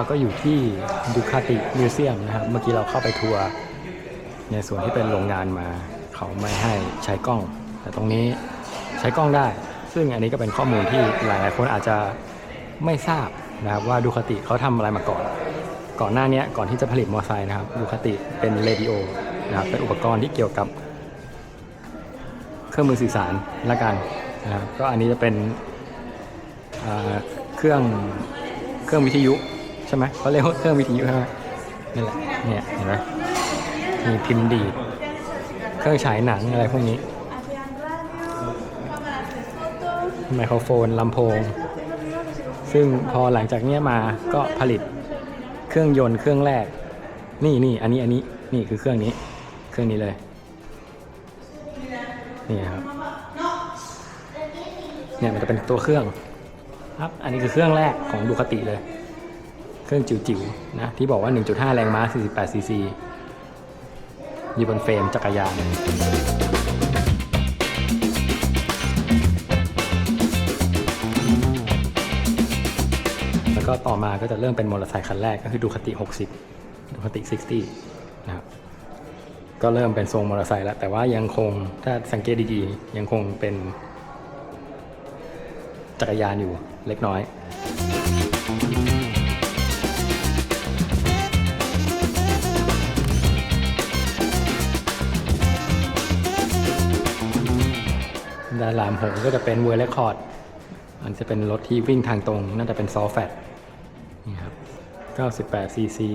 เราก็อยู่ที่ดูคาติมิวเซียมนะครับ เมื่อกี้เราเข้าไปทัวร์ในส่วนที่เป็นโรงงานมา เขาไม่ให้ใช้กล้อง แต่ตรงนี้ใช้กล้องได้ ซึ่งอันนี้ก็เป็นข้อมูลที่หลายๆคนอาจจะไม่ทราบนะครับว่าดูคาติเขาทำอะไรมาก่อน ก่อนหน้านี้ก่อนที่จะผลิตมอเตอร์ไซค์นะครับดูคาติเป็นเรดิโอนะครับเป็นอุปกรณ์ที่เกี่ยวกับเครื่องมือสื่อสารละกันนะครับก็อันนี้จะเป็นเครื่องเครื่องวิทยุ ใช่ไหมเขาเรียกว่าเครื่องวิทยุใช่ไหมนี่แหละเนี่ยเห็นไหมมีพิมพ์ดีดเครื่องฉายหนังอะไรพวกนี้ ไมโครโฟนลำโพง ซึ่งพอหลังจากเนี้ยมาก็ผลิตเครื่องยนต์เครื่องแรก นี่นี่อันนี้อันนี้นี่คือเครื่องนี้ เครื่องนี้เลย นี่ครับเนี่ยมันจะเป็นตัวเครื่องครับ อันนี้คือเครื่องแรกของดูคติเลย เครื่องจิ๋วๆนะที่บอกว่า 1.5 แรงม้า 48 ซีซีอยู่บนเฟรมจักรยานแล้วก็ต่อมาก็จะเริ่มเป็นมอเตอร์ไซค์คันแรกก็คือดูคติ 60 ดูคติ 60 นะครับ ก็เริ่มเป็นทรงมอเตอร์ไซค์แล้ว แต่ว่ายังคงถ้าสังเกตดีๆ ยังคงเป็นจักรยานอยู่เล็กน้อย ด้านหงก็จะเป็นเวอร์เรคคอร์ดมันจะเป็นรถที่วิ่งทางตรง น่าจะเป็นซอฟแฟตนี่ครับ98ซีซี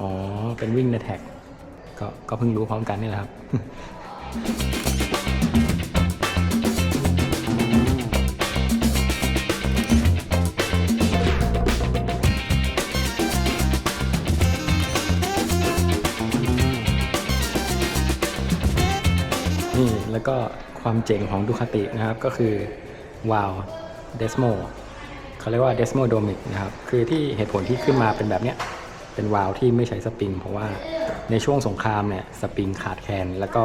อ๋อ เป็นวิ่งในแท็กก็ก็เพิ่งรู้พร้อมกันนี่แหละครับ นี่ แล้วก็ ความเจ๋งของดูคาตินะครับก็คือวาลเดสโมเขาเรียกว่าเดสโมโดมิกนะครับคือที่เหตุผลที่ขึ้นมาเป็นแบบเนี้ยเป็นวาลที่ไม่ใช้สปริง เพราะว่าในช่วงสงครามเนี่ยสปริงขาดแคลนแล้วก็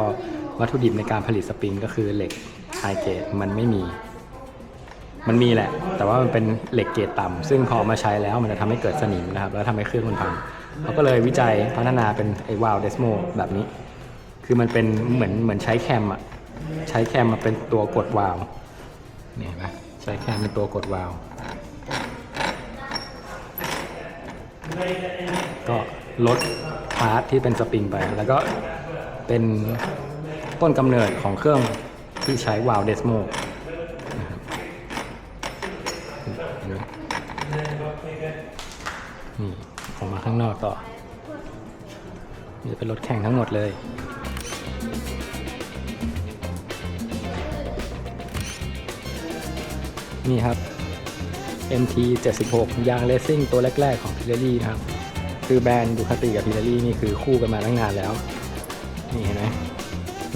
วัตถุดิบในการผลิตสปริงก็คือเหล็กไฮเกรดมันไม่มี มันมีแหละ แต่ว่ามันเป็นเหล็กเกรดต่ำซึ่งพอมาใช้แล้วมันจะทำให้เกิดสนิมนะครับ แล้วทำให้เครื่องมันพังเขาก็เลยวิจัยพัฒนาเป็นไอ้วาลเดสโมแบบนี้ คือมันเป็นเหมือนเหมือนใช้แคมอะ ใช้แคมมาเป็นตัวกดวาล์วเนี่ยเห็นไหมใช้แคมเป็นตัวกดวาล์วก็ลดพาร์ทที่เป็นสปริงไป แล้วก็เป็นต้นกำเนิดของเครื่องที่ใช้วาล์วเดสโมนี่ออกมาข้างนอกต่อจะเป็นรถแข่งทั้งหมดเลย นี่ครับ MT 76ยางเลสซิ่งตัวแรก ๆ ของพิเรลี่นะครับ คือแบรนด์ดูคาติกับพิเรลี่นี่คือคู่กันมาตั้งนานแล้ว นี่เห็นไหม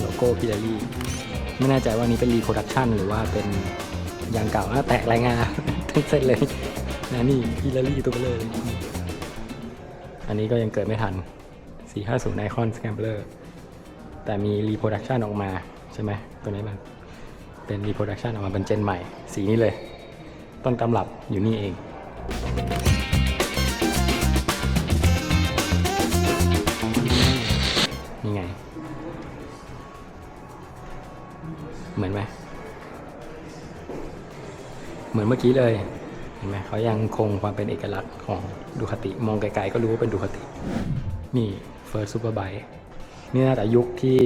โลโก้พิเรลี่ไม่แน่ใจว่านี้เป็นรีโปรดักชันหรือว่าเป็นยางเก่าแตกรายงานทั้งเส้นเลยนะนี่พิเรลี่ตัวเลยอันนี้ก็ยังเกิดไม่ทัน 450 Icon Scrambler แต่มีรีโปรดักชันออกมาใช่ไหมตัวนี้มัน เป็นรีโปรดักชันออกมาเป็นเจนใหม่ สีนี้เลย ต้นตำรับอยู่นี่เอง นี่ไง เหมือนไหม เหมือนเมื่อกี้เลย เห็นไหมเขายังคงความเป็นเอกลักษณ์ของดูคติ มองไกลๆก็รู้ว่าเป็นดูคติ นี่เฟิร์สซูเปอร์ไบ นี่น่าจะยุคที่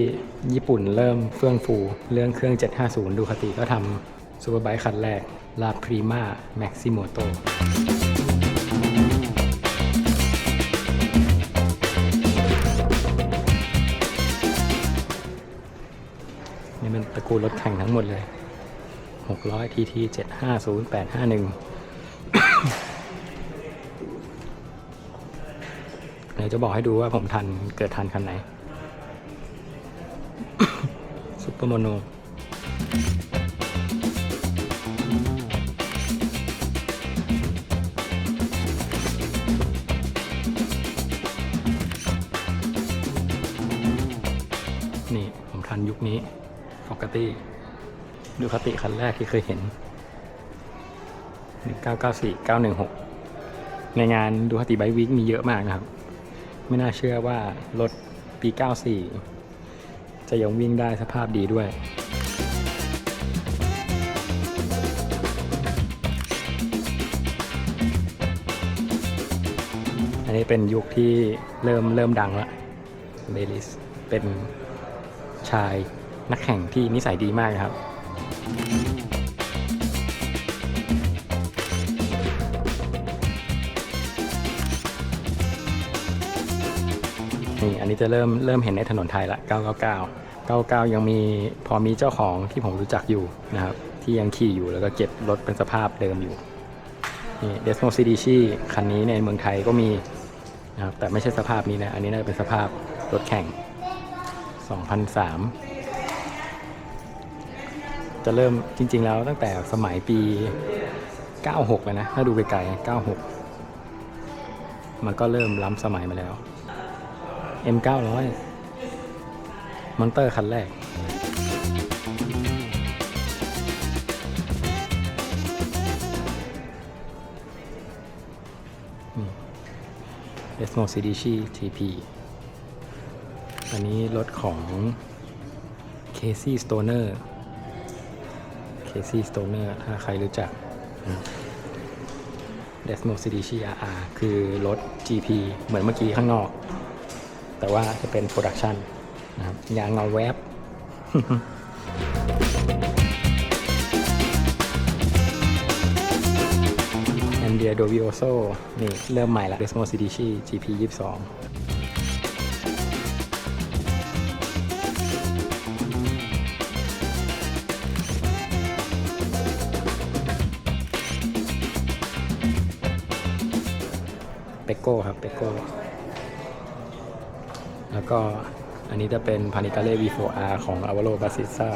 ญี่ปุ่นเริ่มเฟื่องฟูเรื่องเครื่อง 750 ดูคาติก็ทำซูเปอร์ไบค์คันแรกลาพรีมาแม็กซิโมโตนี่เป็นตระกูลรถแข่งทั้งหมดเลย 600 TT 750 851เดี๋ยวจะบอกให้ดูว่าผมทันเกิดทันคันไหน ปเปอร์โมโนนี่ผมทันยุคนี้ปกติดูคติคันแรกที่เคยเห็น 1994 916 ในงานดูคติไบวิกมีเยอะมากนะครับ ไม่น่าเชื่อว่ารถปี 94 จะยังวิ่งได้สภาพดีด้วยอันนี้เป็นยุคที่เริ่มเริ่มดังแล้วเบลิสเป็นชายนักแข่งที่นิสัยดีมากนะครับ นี่อันนี้จะเริ่มเริ่มเห็นในถนนไทยละ 999 99 ยังมีพอมีเจ้าของที่ผมรู้จักอยู่นะครับ ที่ยังขี่อยู่แล้วก็เก็บรถเป็นสภาพเดิมอยู่นี่เดสโมซีดีชีคันนี้ในเมืองไทยก็มีนะครับแต่ไม่ใช่สภาพนี้นะ อันนี้น่าจะเป็นสภาพรถแข่ง 2003 จะเริ่มจริง ๆ แล้วตั้งแต่สมัยปี 96เลยนะ ถ้าดูไกลๆ96 มันก็เริ่มล้ำสมัยมาแล้ว M 9 0 0 มอนเตอร์คันแรก เอสโมซิดิชีทีพีอันนี้รถของเคซี่สโตเนอร์เคซี่สโตเนอร์ถ้าใครรู้จักเดสโมซิดิชีอาร์คือรถ GP เหมือนเมื่อกี้ข้างนอก แต่ว่าจะเป็นโปรดักชันนะครับยางเงาแวบแอนเดียโดวิโอโซนี่เริ่มใหม่ละ Desmo Cidici GP 22เปโก้ครับเปโก้ แล้วก็อันนี้จะเป็นพานิกาเล่ V4R ของอ v a l o b a s i s a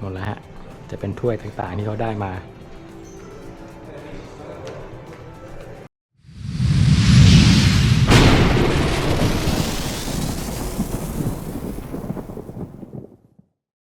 หมดแล้วฮะจะเป็นถ้วยต่างๆที่เขาได้มา